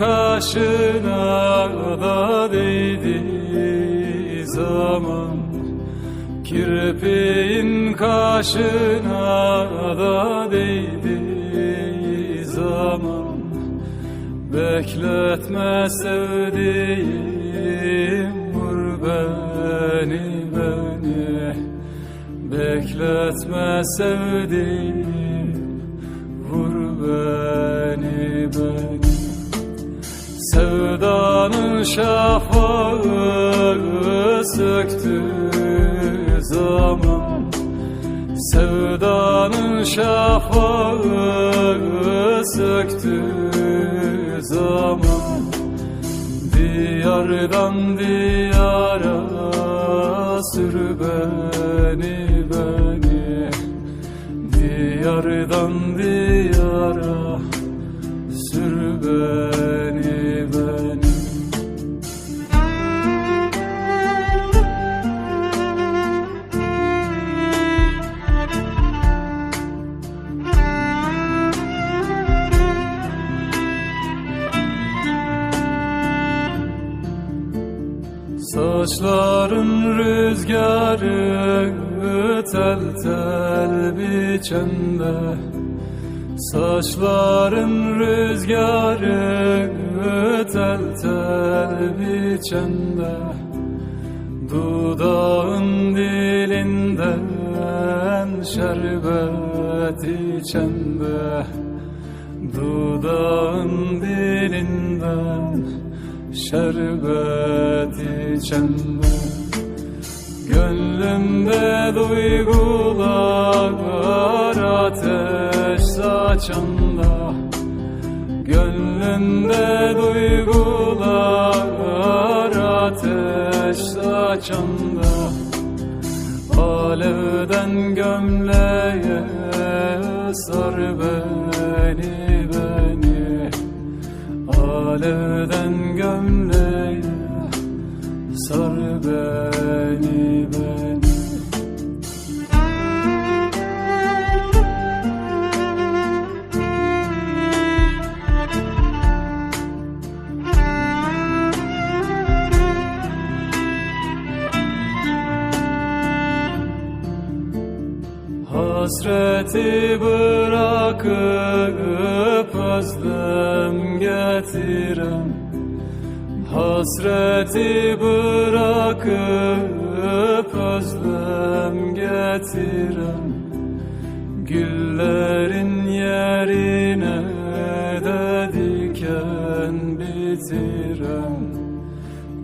kaşına da değdi zaman. Kirpiğin kaşına da değdi zaman. Bekletme sevdiğim vur beni beni. Bekletme sevdiğim şafağı söktü zaman. Sevdanın şafağı söktü zaman. Diyardan diyara sür beni beni. Diyardan diyara sür beni Saçların rüzgarı tel tel biçende Saçların rüzgarı tel tel biçende Dudağın dilinden şerbet içende Dudağın dilinden şerbet içende Gönlümde duygular ateş saçanda Gönlümde duygular ateş saçanda Alevden gömleğe sar beni Alevden gömleğe sar beni beni Hasreti bırakıp özlem getiren Hasreti bırakıp özlem getiren Güllerin yerine de diken bitiren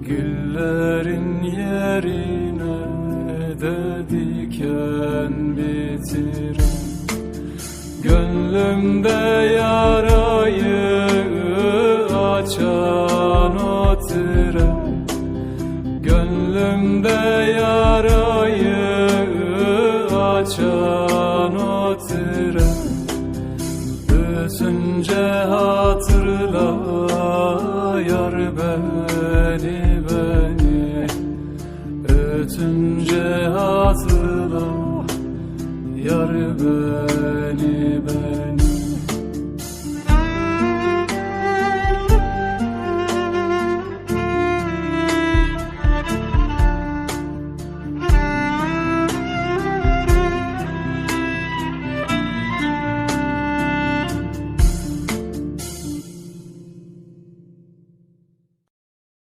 Güllerin yerine de diken bitiren Gönlümde yarayı açan o tren. Gönlümde yarayı açan o tren. Ötünce hatırla yar beni Ötünce hatırla yar beni beni